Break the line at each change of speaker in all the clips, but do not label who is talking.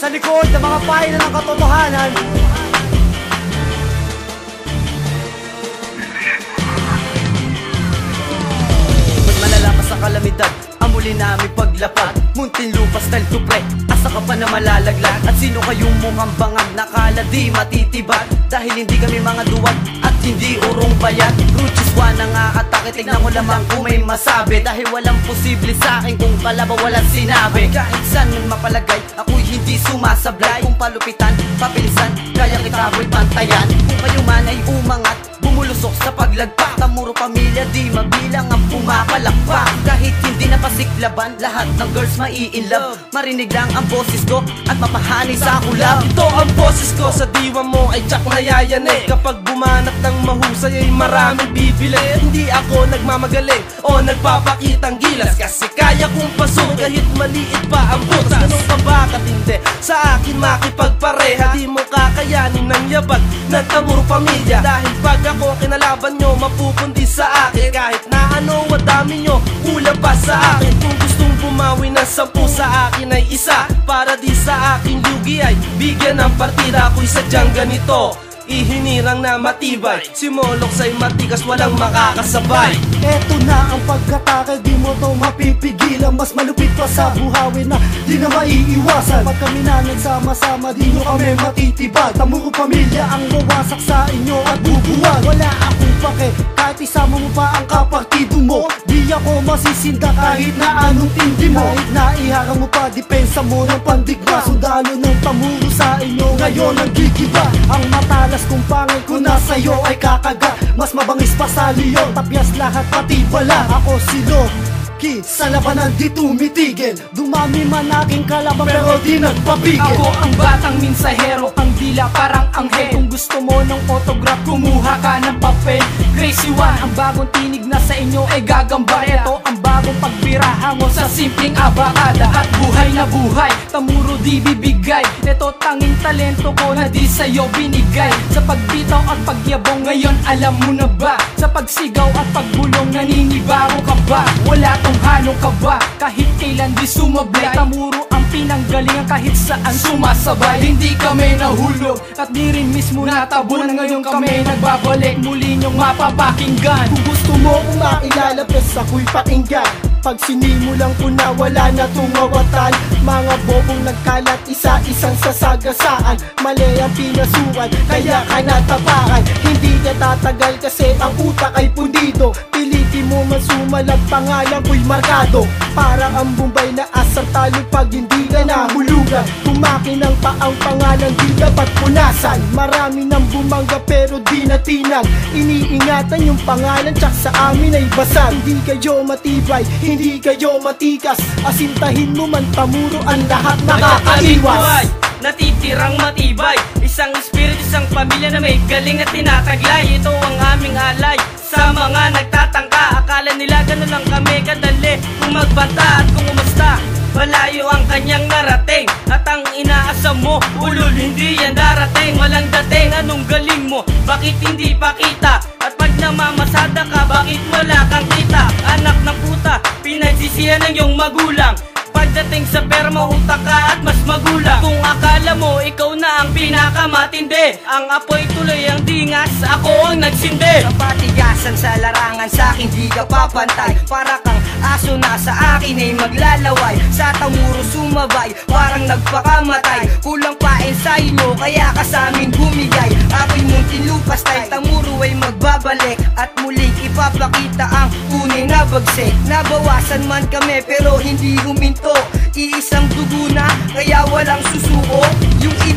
Sa likod ng mga pahina ng katotohanan.
Mas malala pa sa kalamidad Ang muli namin paglapag. Muntin lupa style to pre. Asa ka pa na malalaglag? At sino kayong mukhang bangag Nakala di matitibag Dahil hindi kami mga duwag At hindi urong bayat Ruchis ang aatake Tignan ko lamang kung may masabi. Dahil walang posible sa akin Kung kalabaw walang sinabi. Kahit saan mapalagay Ako'y hindi sumasablay Kung palupitan, papilisan Kaya kita ako'y pantayan. Kung kayo man ay umangat Bumulusok sa paglagpak. Tamuro pamilya di mabilang ang pumapalakpak. Kahit hindi na pasiklaban Lahat ng girls mai-inlove. Marinig lang ang boses ko At mapahani sa kulab
Ito ang boses ko sa diwa mo ay tsak na yayane Kapag bumanat ng mahusay ay maraming bibili. Hindi ako nagmamagaling o nagpapakitang gilas. Kasi kaya kong pasok kahit maliit pa ang butas. Ganun ka ba katindi? Sa akin makipagpareha. Di mo kakayanin ng yabag ng tamuro pamilya. Dahil pag ako kinalaban nyo mapupundi sa akin. Kahit na ano dami nyo kulang pa sa akin. Kung gustong bumawi ng sampu sa akin ay isa. Para di sa aking lugi ay bigyan ng partida. Ako'y sadyang ganito Ihinirang na matibay. Simolok sa'y matigas walang makakasabay.
Eto na ang pagkatake Di mo to mapipigilan. Mas malupit pa sa buhawin na Di na maiiwasan. Pag kami na nagsama-sama Di nyo kami matitibag? Tamuro pamilya ang wawasak sa inyo At bubuwag. Wala akong pake Kahit isama mo pa ang kapartido mo. Di ako masisinda kahit na anong tindi mo. Kahit na iharang mo pa Depensa mo ng pandigma. Sundalo ng tamuro sa inyo Ngayon ang gigiba. Ang matalas kung pangil ko na sa'yo ay kakagat Mas mabangis pa sa liyon Tapyas lahat pati bala Ako si Loki Sa labanan di tumitigil. Dumami man aking kalaban pero di nagpapigil.
Ako ang batang minsahero Ang dila parang anghel. Kung gusto mo ng autograph Kumuha ka ng papel Crazy one Ang bagong tinig na sa inyo ay gagambar Ito ang bagong pagbirahan mo sa simpleng abakada At buhay na buhay. Tamuro di bibigay. Ito tanging talento ko na di sa'yo binigay. Sa pagbitaw at pagyabong ngayon alam mo na ba? Sa pagsigaw at pagbulong naninibago ka ba? Wala tong halong ka ba? Kahit kailan di sumablay. Tamuro ang pinanggalingan kahit saan sumasabay. Hindi kami nahulog at di rin mismo natabunan. Ngayon kami nagbabalik. Muli niyong mapapakinggan.
Kung gusto mo kong makilala Pes ako'y pakinggan. Pag sinimulan ko na wala na tumawatan Mga bobong nagkalat isa-isang sasagasaan. Mali ang pinasukan kaya ka natapakan. Hindi ka tatagal kasi ang utak ay pundido mo man sumalag pangalan ko'y markado. Parang ang bumbay na asang talo pag hindi ka nahulugan Kumakinang pa ang pangalan di dapat punasan. Marami nang bumangga pero di natinag. Iniingatan yung pangalan tsak sa amin ay basag. Hindi kayo matibay, hindi kayo matikas Asintahin mo man tamuro ang lahat nakakaliwas.
Natitirang matibay. Isang spirit, isang pamilya na may galing na tinataglay. Ito ang aming alay Sa mga nagtatangka. Akala nila ganun lang kami kadali Kung magbanta at kung umusta Malayo ang kanyang narating At ang inaasam mo Ulul hindi yan darating. Walang dating Anong galing mo? Bakit hindi pakita At pag namamasada ka Bakit wala kang kita? Anak ng puta Pinagsisihan ng iyong magulang. Pagdating sa pera utak ka at mas magulang. Kung akala mo ikaw na ang pinakamatindi. Ang apoy tuloy ang dingas Ako ang nagsindi
Sa patigasan sa larangan sa akin di ka papantay. Para kang aso na sa akin ay maglalaway. Sa tamuro sumabay parang nagpakamatay. Kulang pa ensayo nyo kaya ka sa amin bumigay. Ako'y muntin lupas tayo tamuro ay magbabalik. At muling ipapakita ang tunay na bagsik Nabawasan man kami pero hindi huminto. Iisang dugo na kaya walang susuko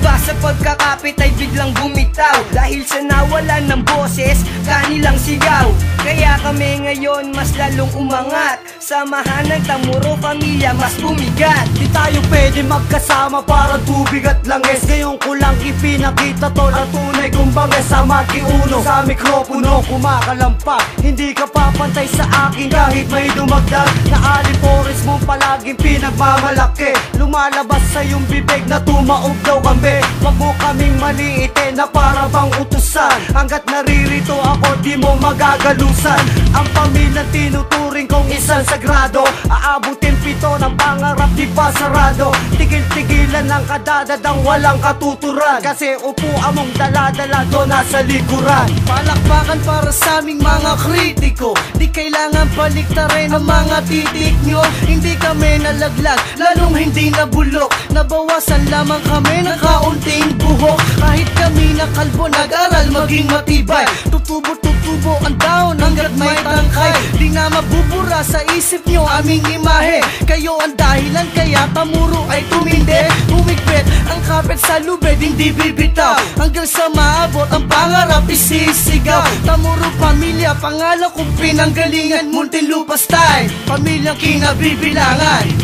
iba sa pagkakapit ay biglang bumitaw? Dahil sa nawalan ng boses, kanilang sigaw. Kaya kami ngayon mas lalong umangat. Samahan ng tamuro pamilya mas bumigat
Di tayo pwede magkasama para tubig at langis. Ngayon ko lang ipinakita tol ang tunay kong bangis Sa makiuno, sa mikropono kumakalampa Hindi ka papantay sa akin kahit may dumagdag. Na alipores mo palaging pinagmamalaki. Lumalabas sa iyong bibig na tumaob daw kami Wag mo kaming maliitin na para bang utusan. Hanggat naririto ako di mo magagalusan. Ang pamilyang tinuturing kong isang sagrado. Aabutin pito ng pangarap di pa sarado. Tigil-tigilan ng kadadadang walang katuturan. Kasi upo among dala-dala doon nasa likuran.
Palakpakan para sa aming mga kritiko. Di kailangan baliktarin ang mga titik nyo. Hindi kami nalaglag, lalong hindi nabulok. Nabawasan lamang kami ng kaunting buhok. Kahit kami na kalbo, nag-aral maging matibay. Tutubo-tutubo ang daon hanggat may tangkay. Di na mabubura sa isip nyo aming imahe Kayo ang dahilan kaya tamuro ay tumindi. Humigpit ang kapit sa lubid, hindi bibitaw. Hanggang sa maabot ang pangarap isisigaw. Tamuro pamilya, pangalan kong pinanggalingan Muntinlupa style, pamilyang kinabibilangan